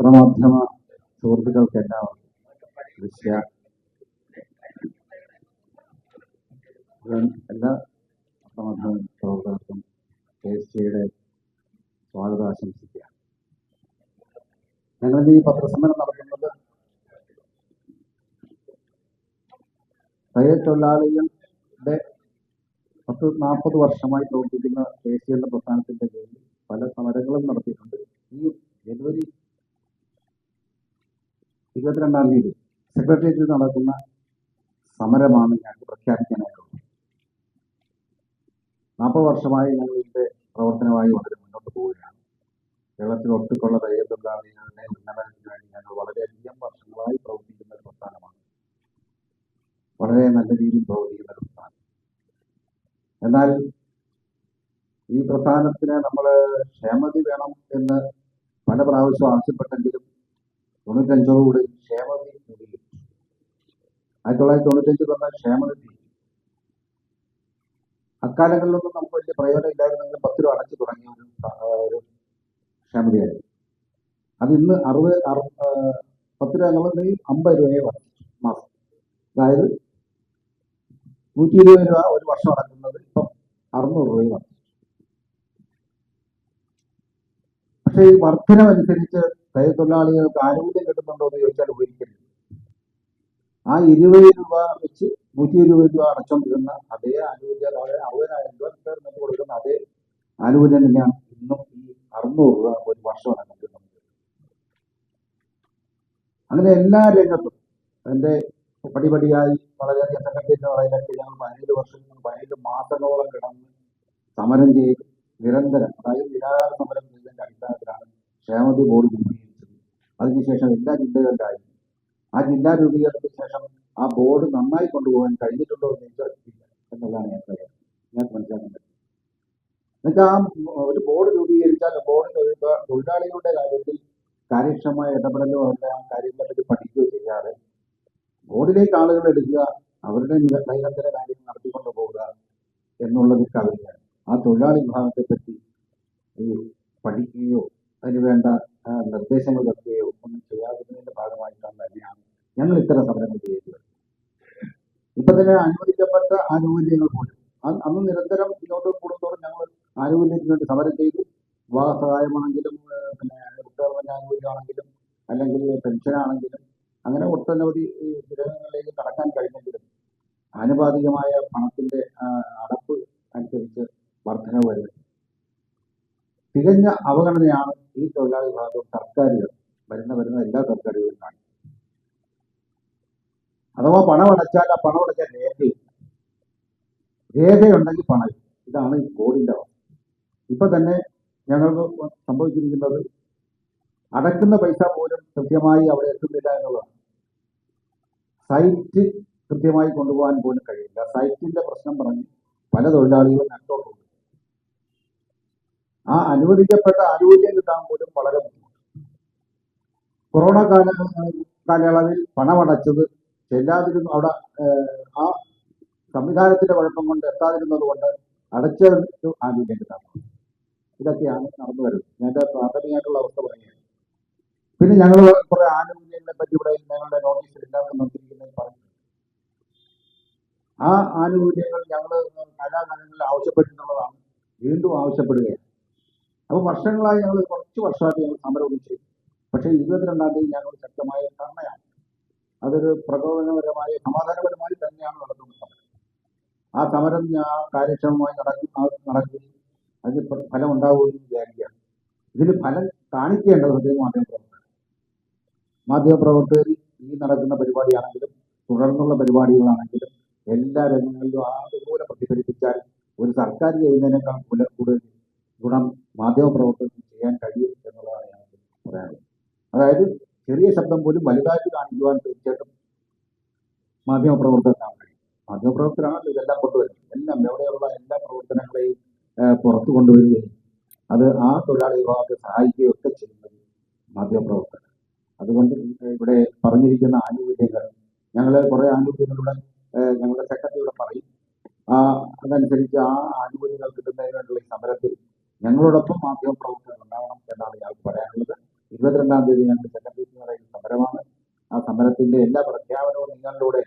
പത്രമാധ്യമ സുഹൃത്തുക്കൾക്കെല്ലാം ദൃശ്യ എല്ലാ പത്രമാധ്യമ പ്രവർത്തകർക്കും കെ എസ് ടിയുടെ സ്വാഗതം ആശംസിക്കുക. ഞങ്ങൾ ഈ പത്രസമ്മേളനം തയ്യൽ തൊഴിലാളികളുടെ പത്ത് നാൽപ്പത് വർഷമായി പ്രവർത്തിക്കുന്ന കെ എസ് ടിയുടെ പ്രസ്ഥാനത്തിന്റെ കീഴിൽ പല സമരങ്ങളും നടത്തിയിട്ടുണ്ട്. ഈ ജനുവരി ഇരുപത്തിരണ്ടാം തീയതി സെക്രട്ടേറിയറ്റിൽ നടക്കുന്ന സമരമാണ് ഞങ്ങൾക്ക് പ്രഖ്യാപിക്കാനായിട്ടുള്ളത്. നാൽപ്പത് വർഷമായി ഞങ്ങൾ ഇതിന്റെ പ്രവർത്തനമായി വളരെ മുന്നോട്ട് പോവുകയാണ്. കേരളത്തിൽ ഒട്ടുക്കുള്ള തയ്യൽ തൊഴിലാളികളുടെ ഉന്നമനത്തിന് വേണ്ടി ഞങ്ങൾ വളരെയധികം വർഷങ്ങളായി പ്രവർത്തിക്കുന്ന ഒരു പ്രസ്ഥാനമാണ്. വളരെ നല്ല രീതിയിൽ പ്രവർത്തിക്കുന്ന ഒരു പ്രസ്ഥാനം. എന്നാൽ ഈ പ്രസ്ഥാനത്തിന് നമ്മൾ ക്ഷേമതി വേണം എന്ന് പല പ്രാവശ്യം ആവശ്യപ്പെട്ടെങ്കിലും തൊണ്ണൂറ്റഞ്ചോടുകൂടി കൂടി നിധിയിൽ ആയിരത്തി തൊള്ളായിരത്തി തൊണ്ണൂറ്റഞ്ചിൽ വന്ന ക്ഷേമനിധി. അക്കാലങ്ങളിലൊന്നും നമുക്ക് വലിയ പ്രയോജനം ഇല്ലായിരുന്നെങ്കിലും പത്ത് രൂപ അടച്ചു തുടങ്ങിയ ഒരു ഒരു ക്ഷേമതയായിരുന്നു അത് ഇന്ന് അറുപത് അറു പത്ത് രൂപ എന്നുള്ളത് അമ്പത് രൂപയെ വർദ്ധിച്ചു മാസം. അതായത് നൂറ്റി ഇരുപത് രൂപ ഒരു വർഷം അടക്കുന്നത് ഇപ്പം അറുന്നൂറ് രൂപയെ വർദ്ധിച്ചു. പക്ഷേ ഈ വർധനമനുസരിച്ച് തയ്യൽ തൊഴിലാളികൾക്ക് ആനുകൂല്യം കിട്ടുന്നുണ്ടോ എന്ന് ചോദിച്ചാൽ ഒരിക്കലും ആ ഇരുപത് രൂപ വെച്ച് നൂറ്റി ഇരുപത് രൂപ അടച്ചോണ്ടിരുന്ന അതേ ആനുകൂല്യം അവരെ അറുപതിനായിരം ഗവൺമെന്റ് കൊടുക്കുന്ന അതേ ആനുകൂല്യം തന്നെയാണ് ഇന്നും ഈ അറുന്നൂറ് രൂപ ഒരു വർഷം നമുക്ക് അങ്ങനെ എല്ലാ രംഗത്തും അതിന്റെ പടിപടിയായി വളരെയധികം സെക്രട്ടേറിയറ്റ് പറയുന്ന ഞങ്ങൾ പതിനേഴ് വർഷം പതിനേഴ് മാസങ്ങളോളം കിടന്ന് സമരം ചെയ്ത് നിരന്തരം അതായത് നിരാഹാര സമരം ചെയ്തതിന്റെ അടിസ്ഥാനത്തിലാണ് ക്ഷേമതി ബോർഡ് അതിനുശേഷം എല്ലാ ജില്ലകളിലായി. ആ ജില്ലാ രൂപീകരണത്തിന് ശേഷം ആ ബോർഡ് നന്നായി കൊണ്ടുപോകാൻ കഴിഞ്ഞിട്ടുണ്ടോ എന്ന് വിചാരിച്ചിട്ടില്ല എന്നുള്ളതാണ് ഞാൻ പറയാം ഞാൻ പറ്റും നിങ്ങൾക്ക് ആ ഒരു ബോർഡ് രൂപീകരിച്ചാൽ ബോർഡ് തൊഴിലാളികളുടെ കാര്യത്തിൽ കാര്യക്ഷമമായ ഇടപെടലോ അല്ല ആ കാര്യങ്ങളെ പറ്റി പഠിക്കുകയോ ചെയ്യാതെ ബോർഡിലേക്ക് ആളുകൾ എടുക്കുക അവരുടെ നിരന്തര കാര്യങ്ങൾ നടത്തിക്കൊണ്ട് പോവുക എന്നുള്ളത് കവിയാണ് ആ തൊഴിലാളി വിഭാഗത്തെ പറ്റി പഠിക്കുകയോ അതിന് വേണ്ട നിർദ്ദേശങ്ങൾ ഒന്നും ചെയ്യാതിരുന്നതിന്റെ ഭാഗമായിട്ടാണ് തന്നെയാണ് ഞങ്ങൾ ഇത്തരം സമരങ്ങൾ ചെയ്തത് ഇപ്പൊ തന്നെ അനുവദിക്കപ്പെട്ട ആനുകൂല്യങ്ങൾ പോലും. അന്ന് നിരന്തരം മുന്നോട്ട് കൂടുന്നതോറും ഞങ്ങൾ ആനുകൂല്യത്തിന് വേണ്ടി സമരം ചെയ്തു. വിവാഹ സഹായമാണെങ്കിലും പിന്നെ റിട്ടയർമെന്റ് ആനുകൂല്യമാണെങ്കിലും അല്ലെങ്കിൽ പെൻഷനാണെങ്കിലും അങ്ങനെ ഒട്ടനവധി ഗ്രഹങ്ങളിലേക്ക് കടക്കാൻ കഴിഞ്ഞെങ്കിലും ആനുപാതികമായ പണത്തിന്റെ അടപ്പ് അനുസരിച്ച് വർധന വരുന്നത് തികഞ്ഞ അവഗണനയാണ് ഈ തൊഴിലാളി വിഭാഗം സർക്കാരുകൾ വരുന്ന വരുന്ന എല്ലാ തർക്കടികളും കാണിക്കും അഥവാ പണമടച്ചാൽ ആ പണം അടച്ചാൽ രേഖയില്ല രേഖയുണ്ടെങ്കിൽ പണം ഇതാണ് ഈ ബോർഡിന്റെ അവസ്ഥ. ഇപ്പൊ തന്നെ ഞങ്ങൾക്ക് സംഭവിച്ചിരിക്കുന്നത് അടക്കുന്ന പൈസ പോലും കൃത്യമായി അവിടെ എത്തുന്നില്ല എന്നുള്ളതാണ്. സൈറ്റ് കൃത്യമായി കൊണ്ടുപോകാൻ പോലും കഴിയില്ല. സൈറ്റിന്റെ പ്രശ്നം പറഞ്ഞ് പല തൊഴിലാളികളും നഷ്ടമുണ്ട് ആ അനുവദിക്കപ്പെട്ട ആനുകൂല്യം കിട്ടാൻ പോലും വളരെ ബുദ്ധിമുട്ട് കൊറോണ കാല കാലയളവിൽ പണമടച്ചത് ചെല്ലാതിരുന്നു അവിടെ ആ സംവിധാനത്തിന്റെ കുഴപ്പം കൊണ്ട് എത്താതിരുന്നത് കൊണ്ട് അടച്ച ആദ്യം. ഇതൊക്കെയാണ് നടന്നു വരുന്നത്. ഞാൻ പ്രാഥമികമായിട്ടുള്ള അവസ്ഥ പറയുകയാണ്. പിന്നെ ഞങ്ങൾ കുറെ ആനുകൂല്യങ്ങളെ പറ്റി ഇവിടെ ഞങ്ങളുടെ നോട്ടീസിൽ എല്ലാവരും നോക്കിയിരിക്കുന്നത് പറഞ്ഞു ആ ആനുകൂല്യങ്ങൾ ഞങ്ങൾ കാലാകാലങ്ങളിൽ ആവശ്യപ്പെട്ടിട്ടുള്ളതാണ്. വീണ്ടും ആവശ്യപ്പെടുകയാണ്. അപ്പൊ വർഷങ്ങളായി ഞങ്ങൾ കുറച്ച് വർഷമായിട്ട് ഞങ്ങൾ സമരം ചെയ്തു പക്ഷേ ഇരുപത്തിരണ്ടാം തീയതി ഞങ്ങൾ ശക്തമായ ധർണയാണ് അതൊരു പ്രകോപനപരമായ സമാധാനപരമായി തന്നെയാണ് നടത്തുന്ന സമരം ആ സമരം ഞാൻ കാര്യക്ഷമമായി നടക്കും നടക്കും അതിന് ഫലം ഉണ്ടാവുമെന്ന് വിചാരിക്കുകയാണ്. ഇതിന് ഫലം കാണിക്കേണ്ടത് ഹൃദയ മാധ്യമപ്രവർത്തകർ. മാധ്യമപ്രവർത്തകർ ഈ നടക്കുന്ന പരിപാടിയാണെങ്കിലും തുടർന്നുള്ള പരിപാടികളാണെങ്കിലും എല്ലാ രംഗങ്ങളിലും അതുപോലെ പ്രതിഫലിപ്പിച്ചാൽ ഒരു സർക്കാർ ചെയ്യുന്നതിനേക്കാൾ കൂടുതൽ ഗുണം മാധ്യമപ്രവർത്തകർക്ക് ചെയ്യാൻ കഴിയും എന്നുള്ളതാണ് ഞാൻ പറയാനുള്ളത് അതായത് ചെറിയ ശബ്ദം പോലും വലുതായിട്ട് കാണിക്കുവാൻ തീർച്ചയായിട്ടും മാധ്യമപ്രവർത്തകർക്കാണ് കഴിയും മാധ്യമപ്രവർത്തകരാണല്ലോ ഇതെല്ലാം കൊണ്ടുവരുന്നത്. എല്ലാം എവിടെയുള്ള എല്ലാ പ്രവർത്തനങ്ങളെയും പുറത്തു കൊണ്ടുവരികയും അത് ആ തൊഴിലാളി വിഭാഗത്തെ സഹായിക്കുകയും ഒക്കെ ചെയ്യുന്നത് മാധ്യമപ്രവർത്തകർ അതുകൊണ്ട് ഇവിടെ പറഞ്ഞിരിക്കുന്ന ആനുകൂല്യങ്ങൾ ഞങ്ങൾ കുറെ ആനുകൂല്യങ്ങളുടെ ഞങ്ങളുടെ സെക്രട്ടറിയുടെ പറയും. ആ അതനുസരിച്ച് ആ ആനുകൂല്യങ്ങൾ കിട്ടുന്നതിന് വേണ്ടിയുള്ള ഈ സമരത്തിൽ ഞങ്ങളോടൊപ്പം മാധ്യമപ്രവർത്തകർ ഉണ്ടാവണം തീയതി ഞങ്ങൾക്ക് സെക്കൻഡ് എന്ന് പറയുന്ന സമരമാണ്. ആ സമരത്തിന്റെ എല്ലാ പ്രഖ്യാപനവും നിങ്ങളിലൂടെ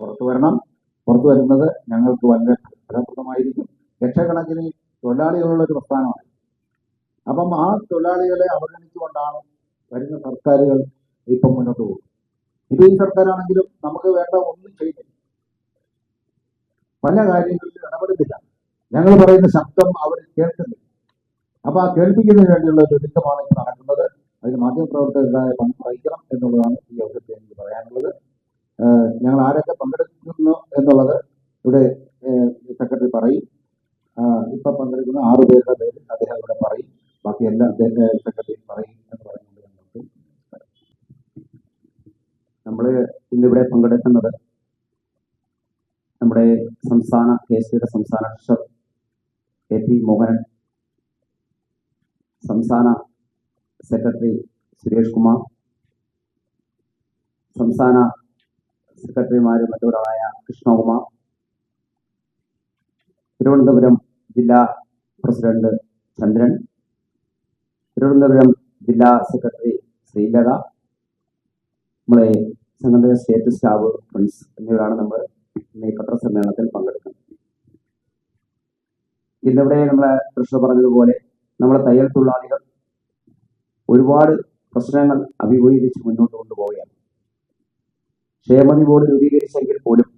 പുറത്തു വരണം. പുറത്തു വരുന്നത് ഞങ്ങൾക്ക് വളരെ ഫലപ്രദമായിരിക്കും. ലക്ഷക്കണക്കിന് തൊഴിലാളികളുള്ള ഒരു പ്രസ്ഥാനമാണ്. അപ്പം ആ തൊഴിലാളികളെ അവഗണിച്ചുകൊണ്ടാണ് വരുന്ന സർക്കാരുകൾ ഇപ്പം മുന്നോട്ട് പോകുന്നത്. ഇപ്പൊ ഈ സർക്കാരാണെങ്കിലും നമുക്ക് വേണ്ട ഒന്നും ചെയ്യുന്നില്ല. പല കാര്യങ്ങളിലും ഇടപെടുന്നില്ല. ഞങ്ങൾ പറയുന്ന ശബ്ദം അവർ കേൾക്കുന്നില്ല. അപ്പൊ ആ കേൾപ്പിക്കുന്നതിന് വേണ്ടിയുള്ള ഒരു ഒരുക്കമാണ് ഇപ്പൊ നടക്കുന്നത്. അതിന് മാധ്യമപ്രവർത്തകരുടേതായ പങ്ക് വഹിക്കണം എന്നുള്ളതാണ് ഈ അവസരത്തിൽ എനിക്ക് പറയാനുള്ളത്. ഞങ്ങൾ ആരൊക്കെ പങ്കെടുക്കുന്നു എന്നുള്ളത് ഇവിടെ സെക്രട്ടറി പറയും. ഇപ്പൊ പങ്കെടുക്കുന്ന ആറു പേരുടെ പേര് അദ്ദേഹം ഇവിടെ പറയും. ബാക്കി എല്ലാം സെക്രട്ടറി പറയും എന്ന് പറയുന്നത് നമ്മൾ ഇന്നിവിടെ പങ്കെടുക്കുന്നത് നമ്മുടെ സംസ്ഥാന കെ സിയുടെ സംസ്ഥാന അക്ഷർ എ പി മോഹനൻ. സംസ്ഥാന സെക്രട്ടറി സുരേഷ് കുമാർ സംസ്ഥാന സെക്രട്ടറിമാരും മറ്റൊരാളായ കൃഷ്ണകുമാർ തിരുവനന്തപുരം ജില്ലാ പ്രസിഡന്റ് ചന്ദ്രൻ തിരുവനന്തപുരം ജില്ലാ സെക്രട്ടറി ശ്രീലത നമ്മളെ സംഘടന സ്റ്റേറ്റ് സ്റ്റാഫ് ഫ്രണ്ട്സ് എന്നിവരാണ് നമ്മൾ ഇന്ന് ഈ പത്രസമ്മേളനത്തിൽ പങ്കെടുക്കുന്നത്. ഇന്നിവിടെ നമ്മളെ കൃഷ്ണ പറഞ്ഞതുപോലെ നമ്മളെ തയ്യൽ തൊഴിലാളികൾ ഒരുപാട് പ്രശ്നങ്ങൾ അഭിമുഖീകരിച്ച് മുന്നോട്ട് കൊണ്ടുപോവുകയാണ്. ക്ഷേമനി ബോർഡ് രൂപീകരിച്ചെങ്കിൽ പോലും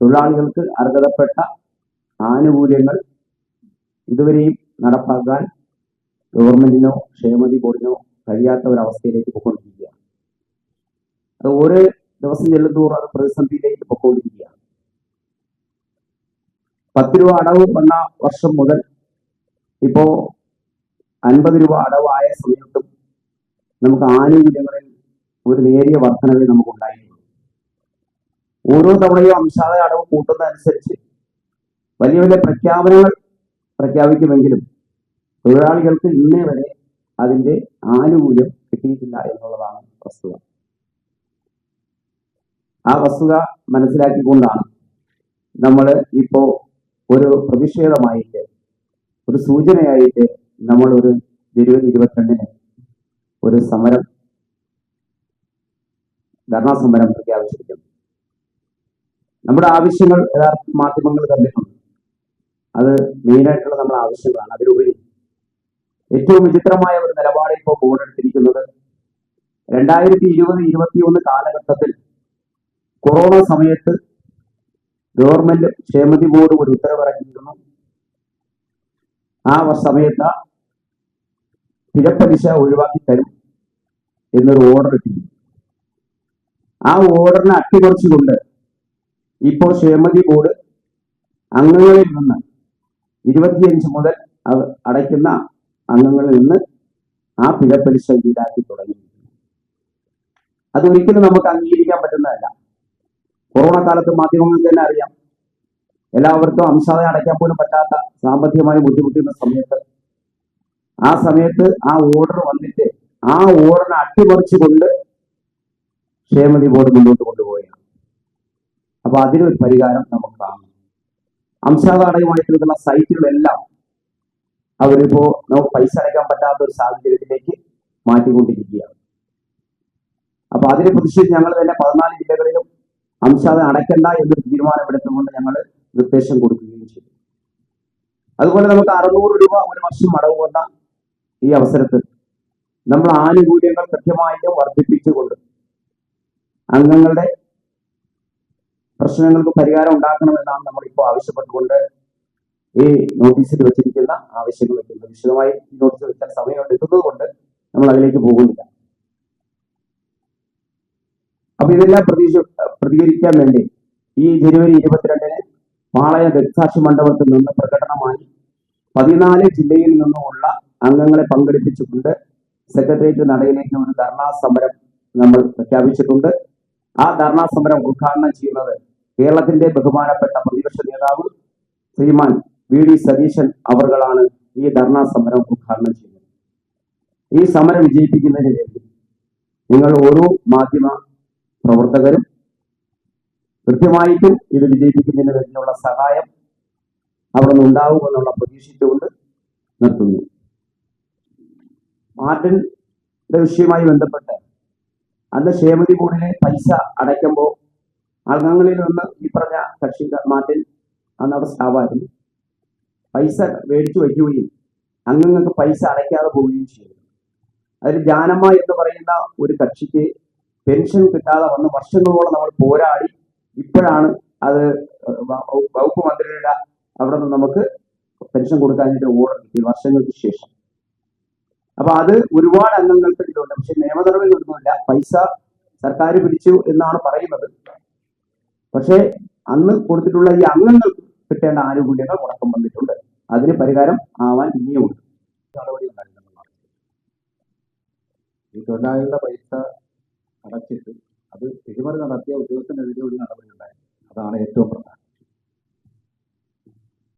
തൊഴിലാളികൾക്ക് അർഹതപ്പെട്ട ആനുകൂല്യങ്ങൾ ഇതുവരെയും നടപ്പാക്കാൻ ഗവൺമെന്റിനോ ക്ഷേമനി ബോർഡിനോ കഴിയാത്ത ഒരവസ്ഥയിലേക്ക് പോയിക്കൊണ്ടിരിക്കുകയാണ് അത് ഓരോ ദിവസം ചെല്ലുന്തോറും അത് പ്രതിസന്ധിയിലേക്ക് പൊക്കോണ്ടിരിക്കുകയാണ്. പത്ത് രൂപ അടവ് വന്ന വർഷം മുതൽ ഇപ്പോ അൻപത് രൂപ അടവായ സമയത്തും നമുക്ക് ആനുകൂല്യങ്ങളിൽ ഒരു നേരിയ വർധനവേ നമുക്ക് ഉണ്ടായിട്ടുള്ളൂ ഓരോ തവണയും അംശാദ അടവ് കൂട്ടുന്നതനുസരിച്ച് വലിയ വലിയ പ്രഖ്യാപനങ്ങൾ പ്രഖ്യാപിക്കുമെങ്കിലും തൊഴിലാളികൾക്ക് ഇന്നേ വരെ അതിന്റെ ആനുകൂല്യം കിട്ടിയിട്ടില്ല എന്നുള്ളതാണ് വസ്തുത. ആ വസ്തുത മനസ്സിലാക്കിക്കൊണ്ടാണ് നമ്മൾ ഇപ്പോ ഒരു പ്രതിഷേധമായിട്ട് ഒരു സൂചനയായിട്ട് നമ്മൾ ഒരു ജനുവരി ഇരുപത്തിരണ്ടിന് ഒരു സമരം ധർണാ സമരം പ്രഖ്യാപിച്ചിരിക്കുന്നു നമ്മുടെ ആവശ്യങ്ങൾ യഥാർത്ഥ മാധ്യമങ്ങൾ തന്നിട്ടുണ്ട്. അത് മെയിനായിട്ടുള്ള നമ്മുടെ ആവശ്യങ്ങളാണ്. അതിലുപരി ഏറ്റവും വിചിത്രമായ ഒരു നിലപാട് ഇപ്പോൾ ബോർഡ് എടുത്തിരിക്കുന്നത് രണ്ടായിരത്തി ഇരുപത് ഇരുപത്തിയൊന്ന് കാലഘട്ടത്തിൽ കൊറോണ സമയത്ത് ഗവൺമെന്റ് ക്ഷേമതി ബോർഡ് ഒരു ഉത്തരവിറക്കിയിരുന്നു. ആ സമയത്ത് പിഴപ്പലിശ ഒഴിവാക്കി തരും എന്നൊരു ഓർഡർ കിട്ടി ആ ഓർഡറിനെ അട്ടിമറിച്ചുകൊണ്ട് ഇപ്പോൾ ക്ഷേമതി ബോർഡ് അംഗങ്ങളിൽ നിന്ന് ഇരുപത്തിയഞ്ച് മുതൽ അടയ്ക്കുന്ന അംഗങ്ങളിൽ നിന്ന് ആ പിഴപ്പലിശ ഈടാക്കി തുടങ്ങി. അതൊരിക്കലും നമുക്ക് അംഗീകരിക്കാൻ പറ്റുന്നതല്ല. കൊറോണ കാലത്ത് മാധ്യമങ്ങൾക്ക് തന്നെ അറിയാം. എല്ലാവർക്കും അംശാദം അടയ്ക്കാൻ പോലും പറ്റാത്ത സാമ്പത്തികമായി ബുദ്ധിമുട്ടുന്ന സമയത്ത് ആ സമയത്ത് ആ ഓർഡർ വന്നിട്ട് ആ ഓർഡറിനെ അട്ടിമറിച്ചുകൊണ്ട് ക്ഷേമതി ബോർഡ് മുന്നോട്ട് കൊണ്ടുപോവുകയാണ്. അപ്പൊ അതിനൊരു പരിഹാരം നമുക്ക് കാണണം അംശാദ അടയുമായിട്ടുള്ള സൈറ്റുകളെല്ലാം അവരിപ്പോ നമുക്ക് പൈസ അടയ്ക്കാൻ പറ്റാത്ത ഒരു സാഹചര്യത്തിലേക്ക് മാറ്റിക്കൊണ്ടിരിക്കുകയാണ്. അപ്പൊ അതിനെ പ്രതിഷേധിച്ച് ഞങ്ങൾ തന്നെ പതിനാല് ജില്ലകളിലും അംശാദം അടയ്ക്കണ്ട എന്നൊരു തീരുമാനമെടുത്തുകൊണ്ട് ഞങ്ങൾ നിർദ്ദേശം കൊടുക്കുകയും ചെയ്തു. അതുപോലെ നമുക്ക് അറുന്നൂറ് രൂപ ഒരു വർഷം അടവ് വന്ന ഈ അവസരത്തിൽ നമ്മൾ ആനുകൂല്യങ്ങൾ കൃത്യമായിട്ട് വർദ്ധിപ്പിച്ചുകൊണ്ട് അംഗങ്ങളുടെ പ്രശ്നങ്ങൾക്ക് പരിഹാരം ഉണ്ടാക്കണമെന്നാണ് നമ്മളിപ്പോൾ ആവശ്യപ്പെട്ടുകൊണ്ട് ഈ നോട്ടീസിൽ വെച്ചിരിക്കുന്ന ആവശ്യങ്ങൾ വെക്കുന്നത് വിശദമായി ഈ നോട്ടീസ് വെച്ചാൽ സമയം കൊണ്ട് നമ്മൾ അതിലേക്ക് പോകുന്നില്ല. അപ്പൊ ഇതെല്ലാം പ്രതീക്ഷ പ്രതികരിക്കാൻ വേണ്ടി ഈ ജനുവരി ഇരുപത്തിരണ്ടിന് പാളയ രക്താക്ഷി മണ്ഡപത്തിൽ നിന്ന് പ്രകടനമായി പതിനാല് ജില്ലയിൽ നിന്നുമുള്ള അംഗങ്ങളെ പങ്കെടുപ്പിച്ചുകൊണ്ട് സെക്രട്ടേറിയറ്റ് നടയിലേക്ക് ഒരു ധർണാ സമരം നമ്മൾ പ്രഖ്യാപിച്ചിട്ടുണ്ട്. ആ ധർണാ സമരം ഉദ്ഘാടനം ചെയ്യുന്നത് കേരളത്തിന്റെ ബഹുമാനപ്പെട്ട പ്രതിപക്ഷ നേതാവ് ശ്രീമാൻ വി ഡി സതീശൻ അവർകളാണ് ഈ ധർണാ സമരം ഉദ്ഘാടനം ചെയ്യുന്നത്. ഈ സമരം വിജയിപ്പിക്കുന്നതിന് വേണ്ടി നിങ്ങൾ ഓരോ മാധ്യമ പ്രവർത്തകരും കൃത്യമായിട്ടും ഇത് വിജയിപ്പിക്കുന്നതിന് വേണ്ടിയുള്ള സഹായം അവിടെ നിന്ന് ഉണ്ടാവുമെന്നുള്ള പ്രതീക്ഷിച്ചുകൊണ്ട് നിർത്തുന്നു. മാർട്ടിന്റെ വിഷയവുമായി ബന്ധപ്പെട്ട് അന്ന് ക്ഷേമതി ബോർഡിലെ പൈസ അടയ്ക്കുമ്പോൾ അംഗങ്ങളിൽ നിന്ന് ഈ പറഞ്ഞ കക്ഷി മാർട്ടിൻ അന്ന് അവിടെ സ്റ്റാവായിരുന്നു പൈസ മേടിച്ചു വയ്ക്കുകയും അംഗങ്ങൾക്ക് പൈസ അടയ്ക്കാതെ പോവുകയും ചെയ്തു. അതിൽ ജാനമ്മ എന്ന് പറയുന്ന ഒരു കക്ഷിക്ക് പെൻഷൻ കിട്ടാതെ വന്ന് വർഷങ്ങളോളം നമ്മൾ പോരാടി ഇപ്പോഴാണ് അത് വകുപ്പ് മന്ത്രിയുടെ അവിടെ നിന്ന് നമുക്ക് പെൻഷൻ കൊടുക്കാനായിട്ട് ഓർഡർ കിട്ടിയത് വർഷങ്ങൾക്ക് ശേഷം. അപ്പൊ അത് ഒരുപാട് അംഗങ്ങൾക്ക് ഇതിലുണ്ട്. പക്ഷെ നിയമ ഒന്നുമില്ല. പൈസ സർക്കാർ പിടിച്ചു എന്നാണ് പറയുന്നത്. പക്ഷേ അന്ന് കൊടുത്തിട്ടുള്ള ഈ അംഗങ്ങൾക്ക് കിട്ടേണ്ട ആനുകൂല്യങ്ങൾ മുടക്കം വന്നിട്ടുണ്ട്. അതിന് പരിഹാരം ആവാൻ ഇനിയുമുണ്ട് നടപടി ഉണ്ടായിരുന്നതാണ് ഈ തൊഴിലാളികളുടെ പൈസ അടച്ചിട്ട് അത് തിരിമറി നടത്തിയ ഉദ്യോഗസ്ഥനെതിരെ ഒരു നടപടി ഉണ്ടായിരുന്നു. അതാണ് ഏറ്റവും പ്രധാനം.